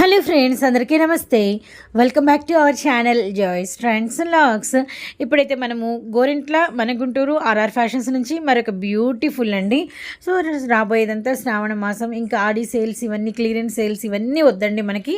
Hello friends అందరికీ నమస్తే. Welcome back to our channel Joys trends logs ఇప్పుడైతే మనము గోరింట్ల మన గుంటూరు ఆర్ఆర్ ఫ్యాషన్స్ నుంచి మరొక బ్యూటిఫుల్ అండి. సో రాబోయేదంతా శ్రావణ మాసం ఇంకా ఆడి సేల్స్ ఇవన్నీ క్లియరెన్స్ సేల్స్ ఇవన్నీ వద్దండి మనకి.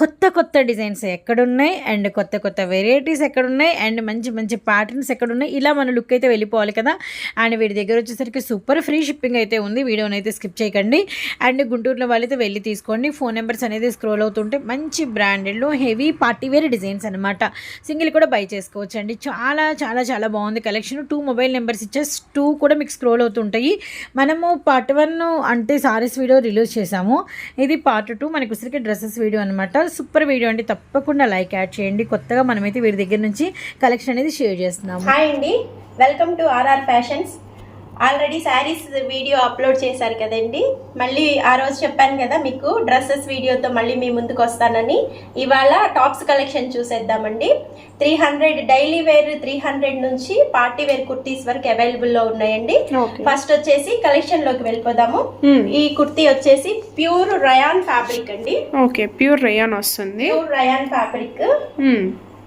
కొత్త కొత్త డిజైన్స్ ఎక్కడున్నాయి అండ్ కొత్త కొత్త వెరైటీస్ ఎక్కడున్నాయి అండ్ మంచి మంచి ప్యాటర్న్స్ ఎక్కడున్నాయి. ఇలా మన లుక్ అయితే వెళ్ళిపోవాలి కదా. అండ్ వీడి దగ్గర వచ్చేసరికి సూపర్ ఫ్రీ షిప్పింగ్ అయితే ఉంది. వీడియోని అయితే స్కిప్ చేయకండి. అండ్ గుంటూరులో వాళ్ళైతే వెళ్ళి తీసుకోండి. ఫోన్ నెంబర్స్ అనేది స్క్రోల్ అవుతుంటే మంచి బ్రాండెడ్లో హెవీ పార్టీ వేర్ డిజైన్స్ అనమాట సింగిల్ కూడా బై చేసుకోవచ్చు అండి చాలా చాలా చాలా బాగుంది కలెక్షన్. టూ మొబైల్ నెంబర్స్ ఇచ్చేసి టూ కూడా మీకు స్క్రోల్ అవుతుంటాయి. మనము పార్ట్ వన్ అంటే సారీస్ వీడియో రిలీజ్ చేసాము ఇది పార్ట్ టూ. మనకు ఉసిరికి డ్రెస్సెస్ వీడియో అనమాట సూపర్ వీడియో అండి. తప్పకుండా లైక్ యాడ్ చేయండి. కొత్తగా మనమైతే వీరి దగ్గర నుంచి కలెక్షన్ అనేది షేర్ చేస్తున్నాము. హాయ్ అండి. Welcome to RR fashions. Already saris video upload చేశారు కదండి. మళ్ళీ ఆ రోజు చెప్పాను కదా మీకు డ్రెస్సెస్ వీడియోతో మళ్ళీ మీ ముందుకు వస్తానని. ఇవాళ టాప్స్ కలెక్షన్ చూసేద్దామండి. Three hundred daily wear three hundred నుంచి పార్టీ వేర్ కుర్తీస్ వరకు అవైలబుల్లో ఉన్నాయండి. ఫస్ట్ వచ్చేసి కలెక్షన్లోకి వెళ్ళిపోదాము. ఈ కుర్తీ వచ్చేసి ప్యూర్ రయాన్ ఫ్యాబ్రిక్ అండి. ఓకే ప్యూర్ రేయాన్ వస్తుంది. Pure rayon fabric.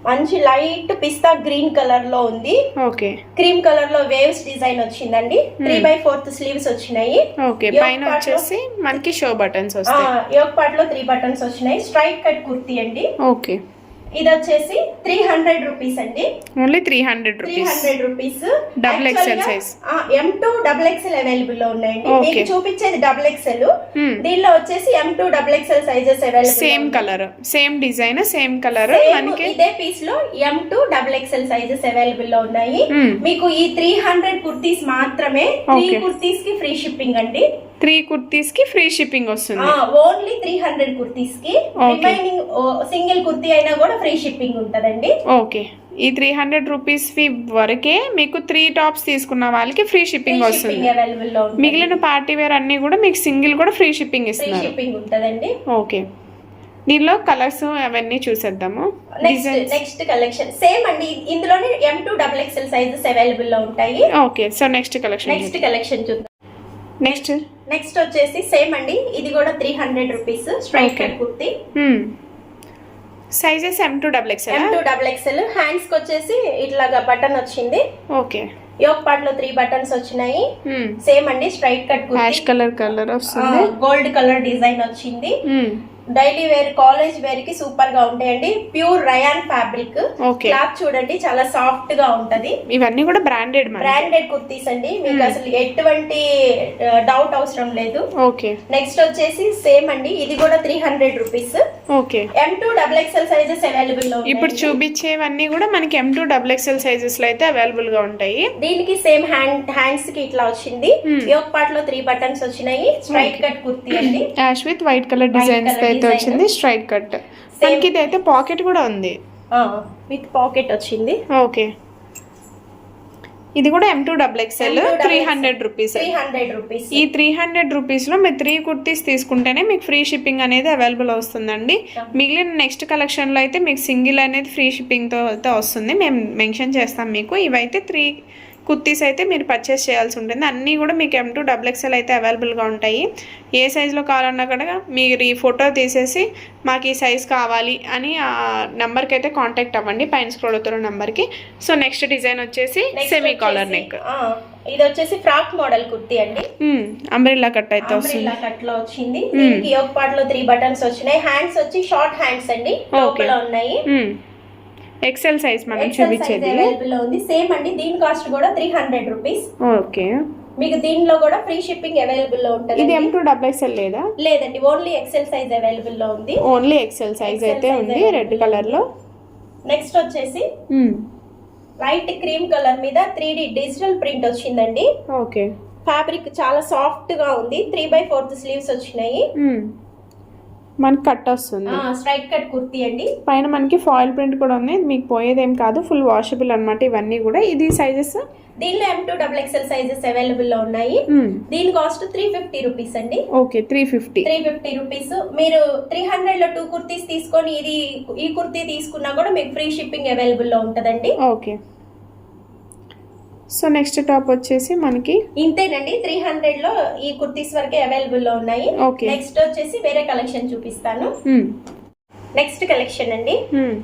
మంచి లైట్ పిస్తా గ్రీన్ కలర్లో ఉంది. ఓకే. క్రీమ్ కలర్లో వేవ్స్ డిజైన్ వచ్చిందండి. త్రీ బై ఫోర్త్ స్లీవ్స్ వచ్చినాయి. ఓకే. పైన వచ్చేసి మనకి షో బటన్స్ వస్తాయి. యోగ్ పార్ట్లో త్రీ బటన్స్ వచ్చినాయి. స్ట్రైట్ కట్ కుర్తీ అండి. ఓకే. ఇది వచ్చేసి త్రీ హండ్రెడ్ రూపీస్ అండి only three hundred three rupees hundred rupees Double XL size. M to double XL అవైలబుల్లో ఉన్నాయండి. మీకు చూపించేది డబుల్ ఎక్స్ఎల్ Hmm. దీనిలో వచ్చేసి M to double XL sizes available same colour same design same colour మనకి ఇదే పీస్లో M to double XL sizes అవైలబుల్లో ఉన్నాయి Hmm. మీకు ఈ త్రీ హండ్రెడ్ కుర్తీస్ మాత్రమే త్రీ. కుర్తీస్కి ఫ్రీ షిప్పింగ్ అండి త్రీ కుర్తీస్కి ఫ్రీ షిప్పింగ్ వస్తుంది. ఓన్లీ త్రీ హండ్రెడ్ కుర్తీస్కి. రిమైనింగ్ సింగిల్ కుర్తీ అయినా కూడా ఫ్రీ షిప్పింగ్ ఉంటదండి. ఓకే. ఈ త్రీ హండ్రెడ్ రూపీస్ వరకే మీకు త్రీ టాప్స్ తీసుకున్న వాళ్ళకి ఫ్రీ షిప్పింగ్ వస్తుంది. మిగిలిన పార్టీ వేర్ అన్ని కూడా మీకు సింగిల్ కూడా ఫ్రీ షిప్పింగ్ ఇస్తున్నారు. ఓకే. దీనిలో కలర్స్ అవన్నీ చూసేద్దాము. Next collection. సేమ్ అండి ఇందులోనే M to double XL sizes అవైలబుల్లో ఉంటాయి. Okay. So next collection next collection చూద్దాం. నెక్స్ట్. నెక్స్ట్ వచ్చేసి సేమ్ అండి. ఇది కూడా three hundred rupees straight. Cut kurti. Sizes M to double M XL to double XL హ్యాండ్స్కి వచ్చేసి ఇట్లాగా బటన్ వచ్చింది. ఓకే యోగ్ పార్ట్లో త్రీ బటన్స్ వచ్చినాయి. సేమ్ అండి straight cut ash kurti colour colour వస్తుంది. గోల్డ్ కలర్ డిజైన్ వచ్చింది. Hmm. డైలీ వేర్ కాలేజ్ వేర్కి సూపర్గా ఉంటాయండి. Pure rayon fabric. క్లాత్ చూడండి చాలా సాఫ్ట్గా ఉంటది. ఇవన్నీ కూడా బ్రాండెడ్ బ్రాండెడ్ కుర్తీస్ అండి. మీకు అసలు ఎటువంటి డౌట్ అవసరం లేదు. ఓకే. నెక్స్ట్ వచ్చేసి సేమ్ అండి. ఇది కూడా three hundred rupees okay. M to double XL sizes అవైలబుల్లో ఇప్పుడు. చూపించేవన్నీ కూడా మనకి ఎం టూ డబుల్ ఎక్స్ఎల్ సైజెస్లో అయితే అవైలబుల్గా ఉంటాయి. దీనికి సేమ్ హ్యాండ్ హ్యాండ్స్కి ఇట్లా వచ్చింది. Hmm. యోగ్ పార్ట్లో త్రీ బటన్స్ వచ్చినాయి. స్ట్రైట్ కట్ కుర్తీ అండి. Ash with white colour designs అయితే. వచ్చింది స్ట్రైట్ కట్ మనకి ఇది అయితే పాకెట్ కూడా ఉంది. విత్ పాకెట్ వచ్చింది. ఓకే. ఇది కూడా M to double XL three hundred rupees three hundred rupees ఈ త్రీ హండ్రెడ్ రూపీస్లో మీరు త్రీ కుర్తీస్ తీసుకుంటేనే మీకు ఫ్రీ షిప్పింగ్ అనేది అవైలబుల్ వస్తుందండి. మిగిలిన నెక్స్ట్ కలెక్షన్లో అయితే మీకు సింగిల్ అనేది ఫ్రీ షిప్పింగ్తో అయితే వస్తుంది. మేము మెన్షన్ చేస్తాం మీకు. ఇవైతే త్రీ కుర్తీస్ అయితే మీరు పర్చేస్ చేయాల్సి ఉంటుంది. అన్నీ కూడా మీకు ఎం టూ డబుల్ ఎక్స్ఎల్ అయితే అవైలబుల్గా ఉంటాయి. ఏ సైజులో కావాలన్నా కూడా మీరు ఈ ఫోటో తీసేసి మాకు ఈ సైజ్ కావాలి అని ఆ నెంబర్కి అయితే కాంటాక్ట్ అవ్వండి. పైన స్క్రోల్ అవుతున్న నెంబర్కి సో నెక్స్ట్ డిజైన్ వచ్చేసి సెమీ కాలర్ నెక్ ఇది వచ్చేసి ఫ్రాక్ మోడల్ కుర్తీ అండి. అంబ్రిల్లా కట్ అయితే అంబ్రిల్లా కట్లో వచ్చింది. దీనికి యోగ్ పార్ట్లో త్రీ బటన్స్ వచ్చినాయి. హ్యాండ్స్ వచ్చి షార్ట్ హ్యాండ్స్ అండి. లోపల ఉన్నాయి. ఎక్సెల్ సైజ్ మనం చూపించేది. అవైలబుల్ ఉంది. సేమ్ అండి. దీని కాస్ట్ కూడా త్రీ హండ్రెడ్ రూపీస్ ఓకే మీకు దీనిలో కూడా ఫ్రీ షిప్పింగ్ అవైలబుల్లో ఉంటుంది ఇది ఎం టూ డబుల్ ఎక్స్ఎల్ లేదా? లేదండి. ఓన్లీ ఎక్సెల్ సైజ్ అవైలబుల్లో ఉంది ఓన్లీ ఎక్సెల్ సైజ్ అయితే ఉంది రెడ్ కలర్లో. నెక్స్ట్ వచ్చేసి లైట్ క్రీమ్ కలర్ మీద త్రీ డి డిజిటల్ ప్రింట్ వచ్చిందండి. ఓకే ఫ్యాబ్రిక్ చాలా సాఫ్ట్గా ఉంది. త్రీ బై ఫోర్త్ స్లీవ్స్ వచ్చినాయి. మనకి కట్ వస్తుంది. స్ట్రైట్ కట్ కుర్తీ అండి. పైన మనకి ఫాయిల్ ప్రింట్ కూడా ఉంది. మీకు పోయేదేం కాదు. ఫుల్ వాషబుల్ అన్నమాట ఇవన్నీ కూడా. ఇది సైజెస్ దీనిలో M to double XL sizes అవైలబుల్లో ఉన్నాయి. దీని కాస్ట్ త్రీ ఫిఫ్టీ రూపీస్ అండి. Okay three fifty three fifty rupees మీరు త్రీ హండ్రెడ్లో టూ కుర్తీస్ తీసుకొని ఇది ఈ కుర్తీ తీసుకున్నా కూడా మీకు ఫ్రీ షిప్పింగ్ అవైలబుల్లో ఉంటదండి. ఓకే సో నెక్స్ట్ టాప్ వచ్చేసి మనకి ఇంతేనండి త్రీ హండ్రెడ్లో ఈ కుర్తీస్ వరకే అవైలబుల్లో ఉన్నాయి. నెక్స్ట్ వచ్చేసి వేరే కలెక్షన్ చూపిస్తాను. నెక్స్ట్ కలెక్షన్ అండి. మ్మ్.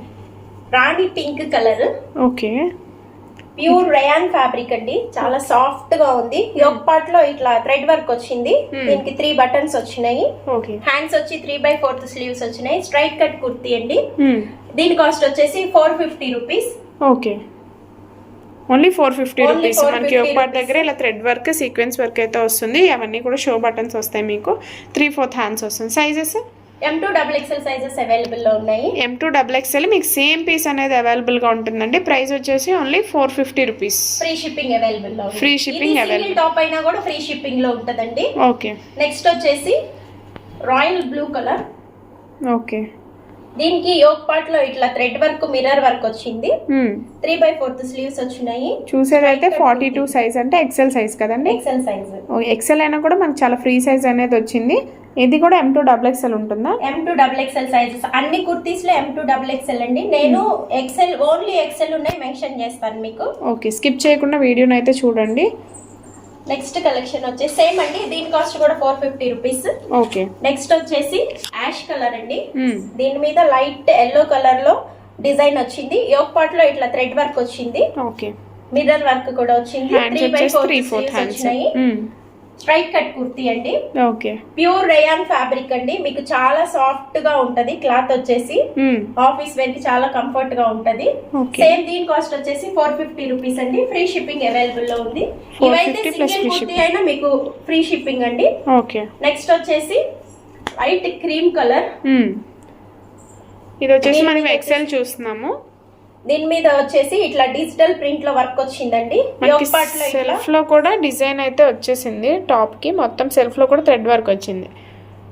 Rani pink colour. Okay. Pure rayon fabric అండి. చాలా సాఫ్ట్గా ఉంది. యోగ్ పార్ట్లో ఇట్లా థ్రెడ్ వర్క్ వచ్చింది. Hmm. దీనికి త్రీ బటన్స్ వచ్చినాయి. ఓకే. హ్యాండ్స్ వచ్చి త్రీ బై ఫోర్త్ స్లీవ్స్ వచ్చినాయి. స్ట్రైట్ కట్ కుర్తీ అండి. దీని కాస్ట్ వచ్చేసి four fifty rupees okay. Only four fifty Only rupees. 450 మనకి ఒక పార్ట్ rupees. దగ్గర ఇలా థ్రెడ్ వర్క్ సీక్వెన్స్ వర్క్ అయితే వస్తుంది. అవన్నీ కూడా షో బటన్స్ వస్తాయి మీకు. త్రీ ఫోర్త్ హ్యాండ్స్ వస్తుంది. Sizes M to double XL sizes అవైలబుల్లో ఉన్నాయి. ఎం టూ డబుల్ ఎక్స్ఎల్ మీకు సేమ్ పీస్ అనేది అవైలబుల్గా ఉంటుందండి. ప్రైస్ వచ్చేసి only four fifty rupees free shipping అవైలబుల్లో ఉంది. Free shipping ఇది available. సింగిల్ టాప్ అయినా కూడా ఫ్రీ షిప్పింగ్లో ఉంటదండి. ఓకే నెక్స్ట్ వచ్చేసి రాయల్ బ్లూ కలర్ ఓకే దీనికి యోగ్ పార్ట్లో ఇట్లా థ్రెడ్ వర్క్ మిర్రర్ వర్క్ వచ్చింది. త్రీ బై ఫోర్త్ స్లీవ్స్ వచ్చినాయి. చూసేదైతే ఫార్టీ టూ సైజ్ అంటే ఎక్సెల్ సైజ్ కదండి? ఎక్సెల్ సైజ్ ఎక్సెల్ అయినా కూడా మనకి చాలా ఫ్రీ సైజ్ అనేది వచ్చింది. ఇది కూడా ఎం టూ డబుల్ ఎక్స్ఎల్ ఉంటుందా? M to double XL sizes అన్ని కుర్తీస్లో ఎం టూ డబుల్ ఎక్స్ఎల్ అండి. నేను ఎక్సెల్ ఓన్లీ ఎక్సెల్ ఉన్నాయి మెన్షన్ చేస్తాను మీకు. ఓకే స్కిప్ చేయకుండా వీడియోని అయితే చూడండి. నెక్స్ట్ కలెక్షన్ వచ్చేసి సేమ్ అండి. దీని కాస్ట్ కూడా four fifty rupees okay next వచ్చేసి యాష్ కలర్ అండి. దీని మీద లైట్ ఎల్లో కలర్లో డిజైన్ వచ్చింది. యోగ్ పార్ట్లో ఇట్లా థ్రెడ్ వర్క్ వచ్చింది. ఓకే మిర్రర్ వర్క్ కూడా వచ్చింది. త్రీ బై ఫోర్ వచ్చినాయి. స్ట్రైట్ కట్ కుర్తీ అండి. ఓకే. ప్యూర్ రేయాన్ ఫ్యాబ్రిక్ అండి. మీకు చాలా సాఫ్ట్గా ఉంటది. క్లాత్ వచ్చేసి ఆఫీస్ వేర్కి చాలా కంఫర్ట్గా ఉంటది. సేమ్ దీని కాస్ట్ వచ్చేసి ఫోర్ ఫిఫ్టీ రూపీస్ అండి. ఫ్రీ షిప్పింగ్ అవైలబుల్లో ఉంది. 450 ఇవైతే సింగిల్ కుర్తీ. అయినా మీకు ఫ్రీ షిప్పింగ్ అండి. ఓకే నెక్స్ట్ వచ్చేసి వైట్ క్రీమ్ కలర్ ఇది వచ్చేసి మనం ఎక్సెల్ చూస్తున్నాము. దీని మీద వచ్చేసి ఇట్లా డిజిటల్ ప్రింట్లో వర్క్ వచ్చిందండి. సెల్ఫ్లో కూడా డిజైన్ అయితే వచ్చేసింది. టాప్కి మొత్తం సెల్ఫ్లో కూడా థ్రెడ్ వర్క్ వచ్చింది.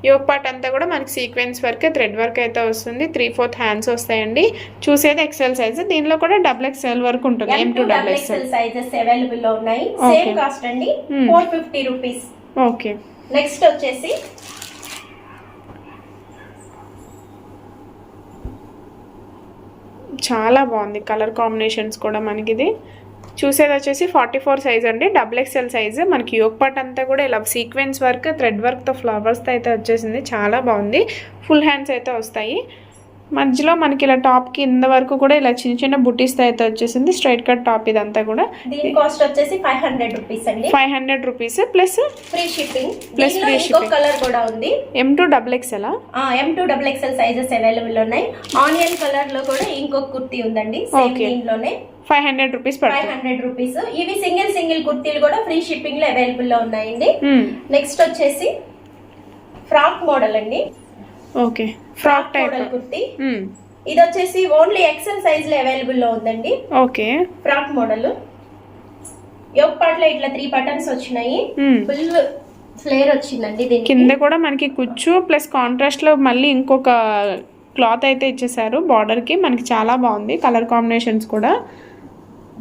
యోగ్ పార్ట్ అంతా కూడా మనకి సీక్వెన్స్ వర్క్ థ్రెడ్ వర్క్ అయితే వస్తుంది. త్రీ ఫోర్త్ హ్యాండ్స్ వస్తాయండి. చూసేది ఎక్సెల్ సైజ్ దీనిలో కూడా డబుల్ ఎక్స్ఎల్ వరకు ఉంటుంది. ఎం టూ డబుల్ సైజెస్ అవైలబుల్లో ఉన్నాయి. సేమ్ కాస్ట్ అండి. Four fifty rupees okay next వచ్చేసి చాలా బాగుంది. కలర్ కాంబినేషన్స్ కూడా మనకి ఇది చూసేది వచ్చేసి ఫార్టీ ఫోర్ సైజ్ అండి డబుల్ ఎక్స్ఎల్ సైజ్ మనకి యోగ్ పార్ట్ అంతా కూడా ఇలా సీక్వెన్స్ వర్క్ థ్రెడ్ వర్క్తో ఫ్లవర్స్తో అయితే వచ్చేసింది. చాలా బాగుంది. ఫుల్ హ్యాండ్స్ అయితే వస్తాయి. మధ్యలో మనకి ఇలా టాప్ కింద వరకు కూడా ఇలా చిన్న చిన్న బుటీస్తో అయితే వచ్చేసింది. స్ట్రైట్ కట్ టాప్ ఇదంతా కూడా. దీని కాస్ట్ వచ్చేసి ఫైవ్ హండ్రెడ్ రూపీస్ అండి. Five hundred rupees plus free shipping. free ఇంకో shipping. కలర్ కూడా ఉంది. M two double ఎక్స్ఎలా M to double XL sizes available ఉన్నాయి. ఆనియన్ కలర్లో కూడా ఇంకొక కుర్తీ ఉందండి. సేమ్. దీనిలోనే five hundred rupees five hundred rupees. ఇవి సింగిల్ సింగిల్ కుర్తీలు కూడా ఫ్రీ షిప్పింగ్లో అవైలబుల్లో ఉన్నాయండి. నెక్స్ట్ వచ్చేసి ఫ్రాక్ మోడల్ అండి. ఓకే. Frock type kurti. ఇది వచ్చేసి ఓన్లీ ఎక్సెల్ సైజ్లో అవైలబుల్లో ఉందండి. ఓకే. ఫ్రాక్ మోడల్ యోగ్ పార్ట్లో ఇట్లా త్రీ బటన్స్ వచ్చినాయి. ఫుల్ ఫ్లేర్ వచ్చిందండి దీనికి. కింద కూడా మనకి కుచ్చు ప్లస్ కాంట్రాస్ట్లో మళ్ళీ ఇంకొక క్లాత్ అయితే ఇచ్చేసారు బార్డర్కి మనకి చాలా బాగుంది కలర్ కాంబినేషన్స్ కూడా.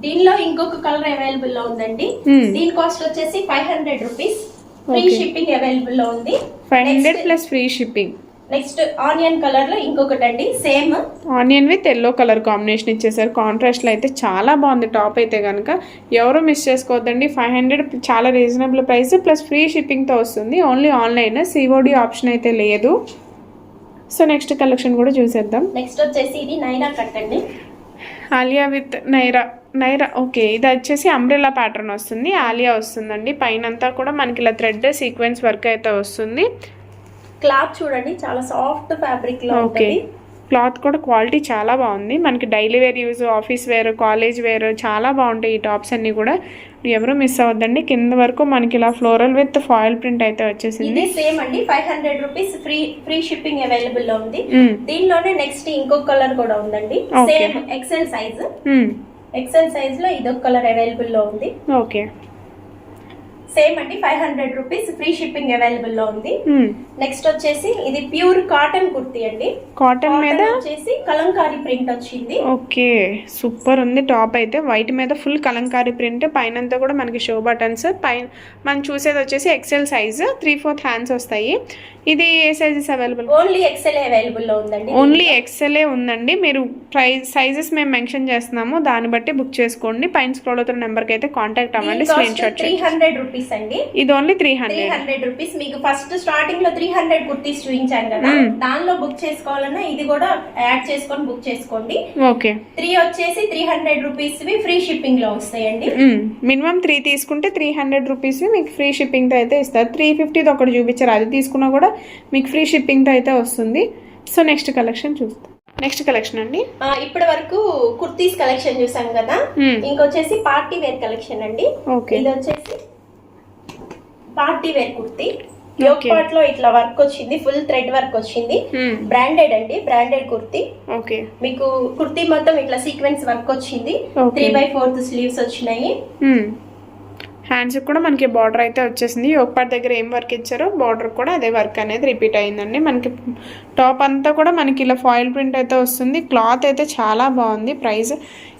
దీనిలో ఇంకొక కలర్ అవైలబుల్లో ఉందండి. Hmm. దీని కాస్ట్ వచ్చేసి five hundred rupees free. Shipping అవైలబుల్లో ఉంది. Five hundred plus free shipping next onion కలర్లో ఇంకొకటి అండి same. Onion with yellow colour combination ఇచ్చేసారు. కాంట్రాస్ట్లో అయితే చాలా బాగుంది. టాప్ అయితే కనుక ఎవరు మిస్ చేసుకోవద్దండి. ఫైవ్ హండ్రెడ్ చాలా రీజనబుల్ ప్రైస్ ప్లస్ ఫ్రీ షిప్పింగ్తో వస్తుంది. ఓన్లీ ఆన్లైన్ సిఓడి ఆప్షన్ అయితే లేదు. సో నెక్స్ట్ కలెక్షన్ కూడా చూసేద్దాం. నెక్స్ట్ వచ్చేసి ఇది నైనా కట్ అండి. ఆలియా విత్ నైరా. నైరా ఓకే. ఇది వచ్చేసి అంబ్రెలా ప్యాటర్న్ వస్తుంది. ఆలియా వస్తుందండి. పైన అంతా కూడా మనకి ఇలా థ్రెడ్ సీక్వెన్స్ వర్క్ అయితే వస్తుంది. క్లాత్ చూడండి చాలా సాఫ్ట్ ఫ్యాబ్రిక్లో ఓకే. ఉంటుంది క్లాత్ కూడా క్వాలిటీ చాలా బాగుంది. మనకి daily wear use office wear college wear చాలా బాగుంటాయి ఈ టాప్స్ అన్నీ కూడా. ఎవరు మిస్ అవ్వద్దండి. కింద వరకు మనకి ఇలా ఫ్లోరల్ విత్ ఫాయిల్ ప్రింట్ అయితే వచ్చేసింది. సేమ్ అండి. Five hundred rupees free free shipping అవైలబుల్లో ఉంది. మ్మ్. దీనిలోనే నెక్స్ట్ ఇంకొక కలర్ కూడా ఉందండి. Same XL size. ఎక్సెల్ సైజ్లో ఇదొక కలర్ అవైలబుల్లో ఉంది. ఓకే సేమ్ అండి five hundred rupees free shipping అవైలబుల్లో ఉంది. నెక్స్ట్ వచ్చేసి ఇది ప్యూర్ కాటన్ కుర్తీ అండి. కాటన్ మీద? వచ్చేసి కలంకారీ ప్రింట్ వచ్చింది. ఓకే సూపర్ ఉంది. టాప్ అయితే వైట్ మీద ఫుల్ కలంకారీ ప్రింట్. పైన అంతా కూడా మనకి షో బటన్స్. పైన మనం చూసేది వచ్చేసి XL size three fourth hands వస్తాయి. ఇది ఏ సైజెస్ అవైలబుల్ ఓన్లీ ఎక్సెల్ అవైలబుల్లో ఉందండి. ఓన్లీ ఎక్సెలే ఉందండి. మీరు ప్రైస్ సైజెస్ మేము మెన్షన్ చేస్తున్నాము. దాన్ని బట్టి బుక్ చేసుకోండి. పైన స్క్రోల్ అవుతున్న నెంబర్కి అయితే కాంటాక్ట్ అవ్వండి. Screenshot three hundred rupees అండి. ఇది only three hundred hundred rupees. మీకు ఫస్ట్ స్టార్టింగ్లో త్రీ హండ్రెడ్ కుర్తీస్ చూపించాను కదా. దానిలో బుక్ చేసుకోవాలన్నా ఇది కూడా యాడ్ చేసుకొని బుక్ చేసుకోండి. ఓకే త్రీ వచ్చేసి త్రీ హండ్రెడ్ రూపీస్ ఫ్రీ షిప్పింగ్లో వస్తాయండి. మినిమం త్రీ తీసుకుంటే త్రీ హండ్రెడ్ రూపీస్ మీకు ఫ్రీ షిప్పింగ్తో అయితే ఇస్తారు. త్రీ ఫిఫ్టీది ఒకటి చూపించారు. అది తీసుకున్నా కూడా మీకు ఫ్రీ షిప్పింగ్తో అయితే వస్తుంది. సో నెక్స్ట్ కలెక్షన్ చూస్తాం. నెక్స్ట్ కలెక్షన్ అండి. ఇప్పటి వరకు కుర్తీస్ కలెక్షన్ చూసాం కదా. Hmm. ఇంకొచ్చేసి పార్టీ వేర్ కలెక్షన్ అండి. ఇది వచ్చేసి పార్టీ వేర్ కుర్తీ. యోగ్ పార్ట్లో ఇట్లా వర్క్ వచ్చింది ఫుల్ థ్రెడ్ వర్క్ వచ్చింది. బ్రాండెడ్ అండి బ్రాండెడ్ కుర్తీ. ఓకే. మీకు కుర్తీ మొత్తం ఇట్లా సీక్వెన్స్ వర్క్ వచ్చింది. త్రీ బై ఫోర్త్ స్లీవ్స్ వచ్చినాయి. హ్యాండ్స్కి కూడా మనకి బార్డర్ అయితే వచ్చేసింది. ఒకపాటి దగ్గర ఏం వర్క్ ఇచ్చారో బార్డర్ కూడా అదే వర్క్ అనేది రిపీట్ అయిందండి. మనకి టాప్ అంతా కూడా మనకి ఇలా ఫాయిల్ ప్రింట్ అయితే వస్తుంది. క్లాత్ అయితే చాలా బాగుంది. ప్రైస్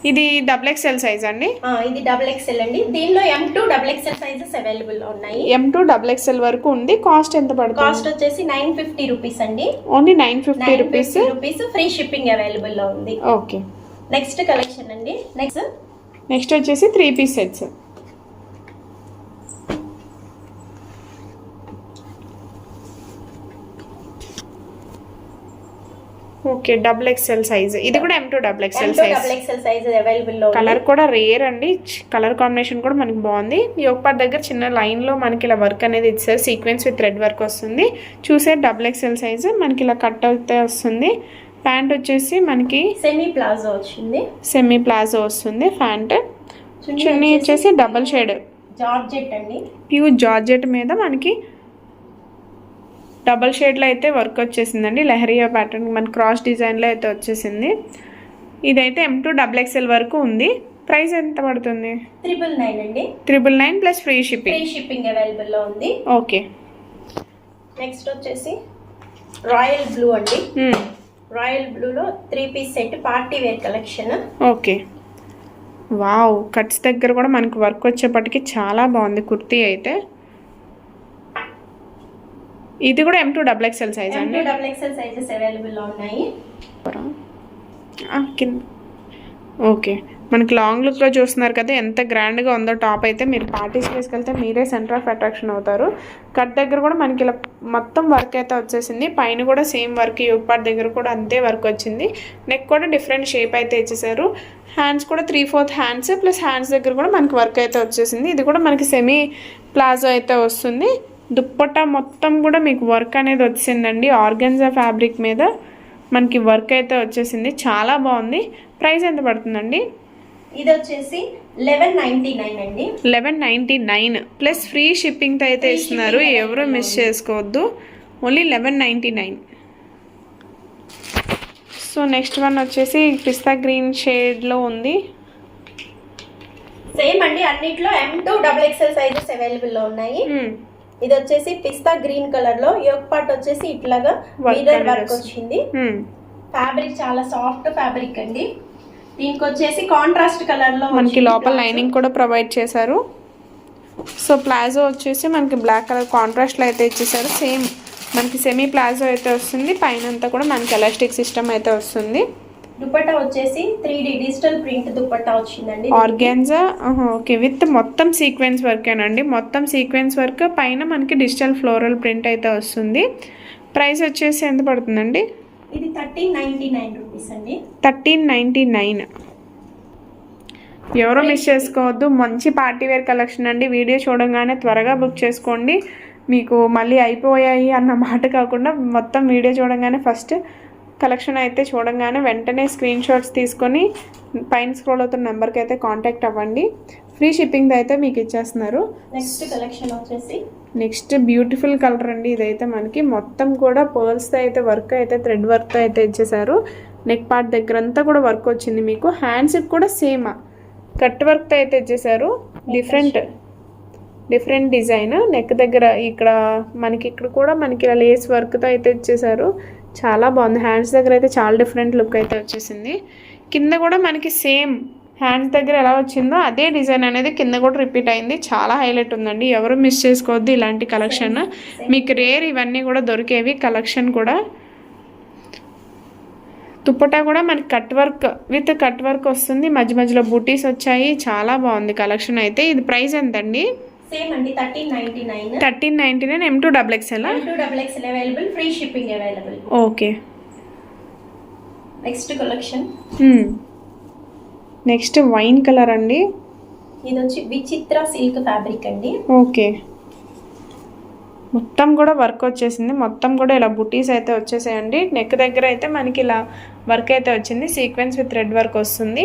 ఇది డబుల్ ఎక్స్ఎల్ సైజ్ అండి. ఇది డబుల్ ఎక్స్ఎల్ అండి. దీనిలో M to double XL sizes available ఉన్నాయి. ఎం టూ డబుల్ ఎక్స్ఎల్ వరకు ఉంది. కాస్ట్ ఎంత పడుతుంది? కాస్ట్ వచ్చేసి నైన్ ఫిఫ్టీ రూపీస్ అండి. Only nine fifty rupees rupees free shipping అవైలబుల్లో ఉంది. ఓకే నెక్స్ట్ కలెక్షన్ అండి. నెక్స్ట్ నెక్స్ట్ వచ్చేసి three piece sets okay double XL size ఇది కూడా M to double XL size double XL size అవైలబుల్లో colour కూడా rare అండి. కలర్ కాంబినేషన్ కూడా మనకి బాగుంది. ఒక్క దగ్గర చిన్న లైన్లో మనకి ఇలా వర్క్ అనేది ఇచ్చారు. సీక్వెన్స్ విత్ థ్రెడ్ వర్క్ వస్తుంది. చూసే డబుల్ ఎక్స్ఎల్ సైజ్ మనకి ఇలా కట్ అయితే వస్తుంది. ప్యాంట్ వచ్చేసి మనకి సెమీ ప్లాజో వచ్చింది. సెమీ ప్లాజో వస్తుంది ప్యాంట్. చున్నీ వచ్చేసి డబల్ షేడ్ జార్జెట్ అండి. ప్యూర్ జార్జెట్ మీద మనకి డబల్ షేడ్లో అయితే వర్క్ వచ్చేసిందండి. లెహరియా ప్యాటర్న్ మన క్రాస్ డిజైన్లో అయితే వచ్చేసింది. ఇదైతే ఎం టూ డబుల్ ఎక్స్ఎల్ వరకు ఉంది. ప్రైస్ ఎంత పడుతుంది? త్రిబుల్ నైన్ అండి. Triple nine plus free free shipping shipping అవైలబుల్లో ఉంది. ఓకే నెక్స్ట్ వచ్చేసి రాయల్ బ్లూ అండి. Royal బ్లూలో three piece set party wear collection okay wow cuts దగ్గర కూడా మనకి వర్క్ వచ్చేప్పటికి చాలా బాగుంది కుర్తీ అయితే. ఇది కూడా M to double XL size అండి. డబుల్ ఎక్స్ఎల్ సైజెస్ అవైలబుల్లో ఉన్నాయి. కింద. ఓకే. మనకి లాంగ్ లుక్లో చూస్తున్నారు కదా ఎంత గ్రాండ్గా ఉందో టాప్ అయితే మీరు పార్టీస్ వేసుకెళ్తే మీరే సెంటర్ ఆఫ్ అట్రాక్షన్ అవుతారు. కట్ దగ్గర కూడా మనకి ఇలా మొత్తం వర్క్ అయితే వచ్చేసింది. పైన కూడా సేమ్ వర్క్ యోగ్ పార్ట్ దగ్గర కూడా అంతే వర్క్ వచ్చింది. నెక్ కూడా డిఫరెంట్ షేప్ అయితే ఇచ్చేసారు. హ్యాండ్స్ కూడా three fourth hands plus hands దగ్గర కూడా మనకి వర్క్ అయితే వచ్చేసింది. ఇది కూడా మనకి సెమీ ప్లాజో అయితే వస్తుంది. దుప్పట్టా మొత్తం కూడా మీకు వర్క్ అనేది వచ్చిందండి ఆర్గన్జా ఫ్యాబ్రిక్ మీద మనకి వర్క్ అయితే వచ్చేసింది. చాలా బాగుంది. ప్రైస్ ఎంత పడుతుందండి? ఇది వచ్చేసి లెవెన్ నైన్టీ నైన్ అండి. Eleven ninety nine plus free షిప్పింగ్తో అయితే ఇస్తున్నారు. ఎవరు మిస్ చేసుకోవద్దు. Only eleven ninety nine so next one వచ్చేసి పిస్తా గ్రీన్ షేడ్లో ఉంది. సేమ్ అండి. అన్నిట్లో M to double XL sizes అవైలబుల్లో ఉన్నాయి. మ్మ్. ఇది వచ్చేసి పిస్తా గ్రీన్ కలర్లో. యోగ్ పార్ట్ వచ్చేసి ఇట్లాగా మిర్రర్ వర్క్. వచ్చింది. ఫ్యాబ్రిక్ చాలా సాఫ్ట్ ఫ్యాబ్రిక్ అండి. దీనికి వచ్చేసి కాంట్రాస్ట్ కలర్లో మనకి లోపల. లైనింగ్ కూడా ప్రొవైడ్ చేశారు. సో ప్లాజో వచ్చేసి మనకి బ్లాక్ కలర్ కాంట్రాస్ట్లో అయితే ఇచ్చేసారు సేమ్ మనకి సెమీ ప్లాజో అయితే వస్తుంది. పైన అంతా కూడా మనకి ఎలాస్టిక్ సిస్టమ్ అయితే వస్తుంది. దుపట్టా వచ్చేసి three D digital print dupatta వచ్చిందండి. Organza okay. విత్ మొత్తం సీక్వెన్స్ వర్కేనండి. మొత్తం సీక్వెన్స్ వర్క్ పైన మనకి డిజిటల్ ఫ్లోరల్ ప్రింట్ అయితే వస్తుంది. ప్రైస్ వచ్చేసి ఎంత పడుతుందండి? ఇది థర్టీన్ నైన్టీ నైన్ రూపీస్ అండి. Thirteen ninety nine. ఎవరో మిస్ చేసుకోవద్దు. మంచి పార్టీ వేర్ కలెక్షన్ అండి. వీడియో చూడంగానే త్వరగా బుక్ చేసుకోండి. మీకు మళ్ళీ అయిపోయాయి అన్న మాట కాకుండా మొత్తం వీడియో చూడంగానే ఫస్ట్ కలెక్షన్ అయితే చూడంగానే వెంటనే స్క్రీన్ షాట్స్ తీసుకొని పైన స్క్రోల్ అవుతున్న నెంబర్కి అయితే కాంటాక్ట్ అవ్వండి. ఫ్రీ షిప్పింగ్ అయితే మీకు ఇచ్చేస్తున్నారు. నెక్స్ట్ కలెక్షన్ వచ్చేసి? నెక్స్ట్ బ్యూటిఫుల్ కలర్ అండి ఇదైతే మనకి. మొత్తం కూడా పర్ల్స్తో అయితే వర్క్ అయితే థ్రెడ్ వర్క్తో అయితే ఇచ్చేసారు నెక్ పార్ట్ దగ్గర అంతా కూడా వర్క్ వచ్చింది మీకు. హ్యాండ్స్కి కూడా సేమ్ కట్ వర్క్తో అయితే ఇచ్చేసారు డిఫరెంట్ డిఫరెంట్ డిజైన్ నెక్ దగ్గర ఇక్కడ మనకి ఇక్కడ కూడా మనకి ఇలా లేస్ వర్క్తో అయితే ఇచ్చేసారు చాలా బాగుంది. హ్యాండ్స్ దగ్గర అయితే చాలా డిఫరెంట్ లుక్ అయితే వచ్చేసింది. కింద కూడా మనకి సేమ్ హ్యాండ్స్ దగ్గర ఎలా వచ్చిందో అదే డిజైన్ అనేది కింద కూడా రిపీట్ అయింది. చాలా హైలైట్ ఉందండి. ఎవరు మిస్ చేసుకోవద్దు ఇలాంటి కలెక్షన్ మీకు రేర్ ఇవన్నీ కూడా దొరికేవి కలెక్షన్ కూడా. దుప్పటా కూడా మనకి cut work with cut work వస్తుంది. మధ్య మధ్యలో బూటీస్ వచ్చాయి. చాలా బాగుంది కలెక్షన్ అయితే. ఇది ప్రైస్ ఎంతండి? సేమ్ అండి thirteen ninety nine thirteen ninety nine M two double XL two double XL available free shipping available okay next collection next wine colour అండి. ఇది వచ్చి విచిత్ర సిల్క్ ఫ్యాబ్రిక్ అండి. ఓకే మొత్తం కూడా వర్క్ వచ్చేసింది. మొత్తం కూడా ఇలా బుటీస్ అయితే వచ్చేసాయండి. నెక్ దగ్గర అయితే మనకి ఇలా వర్క్ అయితే వచ్చింది. సీక్వెన్స్ విత్ రెడ్ వర్క్ వస్తుంది.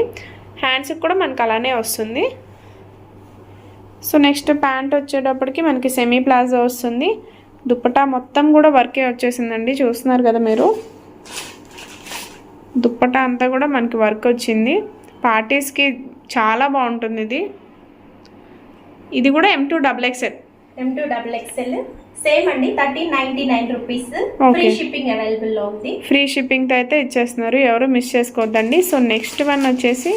హ్యాండ్స్కి కూడా మనకి అలానే వస్తుంది. సో నెక్స్ట్ ప్యాంట్ వచ్చేటప్పటికి మనకి సెమీ ప్లాజో వస్తుంది. దుప్పటా మొత్తం కూడా వర్కే వచ్చేసిందండి చూస్తున్నారు కదా మీరు. దుప్పటా అంతా కూడా మనకి వర్క్ వచ్చింది. పార్టీస్కి చాలా బాగుంటుంది ఇది. ఇది కూడా M two double XL M two double XL same అండి thirteen ninety nine rupees free. Shipping అవైలబుల్లో ఉంది. ఫ్రీ షిప్పింగ్తో అయితే ఇచ్చేస్తున్నారు. ఎవరు మిస్ చేసుకోవద్దండి. సో నెక్స్ట్ వన్ వచ్చేసి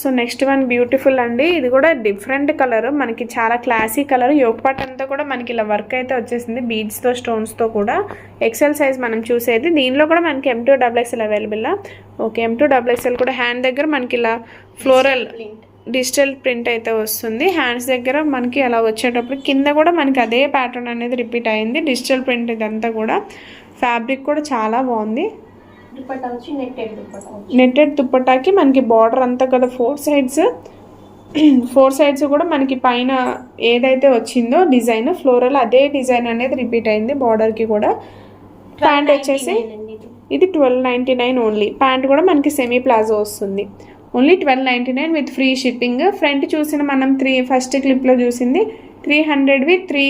సో నెక్స్ట్ వన్ బ్యూటిఫుల్ అండి. ఇది కూడా డిఫరెంట్ కలర్. మనకి చాలా క్లాసీ కలర్. యోగపాట్ అంతా కూడా మనకి ఇలా వర్క్ అయితే వచ్చేసింది. బీడ్స్తో స్టోన్స్తో కూడా. ఎక్సెల్ సైజ్ మనం చూసేది. దీనిలో కూడా మనకి M two double XL available okay M two double XL కూడా హ్యాండ్ దగ్గర మనకి ఇలా ఫ్లోరల్ ప్రింట్ డిజిటల్ ప్రింట్ అయితే వస్తుంది. హ్యాండ్స్ దగ్గర మనకి అలా వచ్చేటప్పుడు కింద కూడా మనకి అదే ప్యాటర్న్ అనేది రిపీట్ అయింది. డిజిటల్ ప్రింట్ ఇదంతా కూడా. ఫ్యాబ్రిక్ కూడా చాలా బాగుంది. దుపట్టా వచ్చి నెట్టెడ్ దుపట్టా వచ్చి. నెట్టెడ్ దుప్పటాకి మనకి బార్డర్ అంతా కదా ఫోర్ సైడ్స్. ఫోర్ సైడ్స్ కూడా మనకి పైన ఏదైతే వచ్చిందో డిజైన్ ఫ్లోరల్ అదే డిజైన్ అనేది రిపీట్ అయింది బార్డర్కి కూడా. ప్యాంట్ వచ్చేసి 12.99 అండి ఇది. ఇది twelve ninety nine only. Pant కూడా మనకి సెమీ ప్లాజో వస్తుంది. Only twelve ninety nine with free shipping. Front చూసిన మనం త్రీ ఫస్ట్ క్లిప్లో చూసింది త్రీ హండ్రెడ్వి త్రీ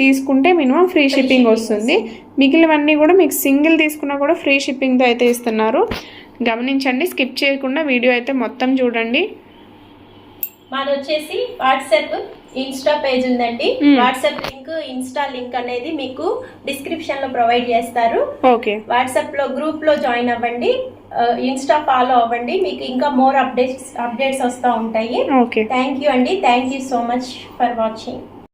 తీసుకుంటే మినిమం ఫ్రీ షిప్పింగ్ వస్తుంది. మిగిలినవన్నీ కూడా మీకు సింగిల్ తీసుకున్నా కూడా ఫ్రీ షిప్పింగ్తో అయితే ఇస్తున్నారు. గమనించండి స్కిప్ చేయకుండా వీడియో అయితే మొత్తం చూడండి. మాది వచ్చేసి వాట్సాప్ ఇన్స్టా పేజ్ ఉందండి. వాట్సాప్ లింక్ ఇన్స్టా లింక్ అనేది మీకు డిస్క్రిప్షన్లో ప్రొవైడ్ చేస్తారు. ఓకే. వాట్సాప్లో గ్రూప్లో జాయిన్ అవ్వండి. ఇన్స్టా ఫాలో అవ్వండి. మీకు ఇంకా మోర్ అప్డేట్స్ అప్డేట్స్ వస్తూ ఉంటాయి. థ్యాంక్ యూ అండి. Thank you so much for watching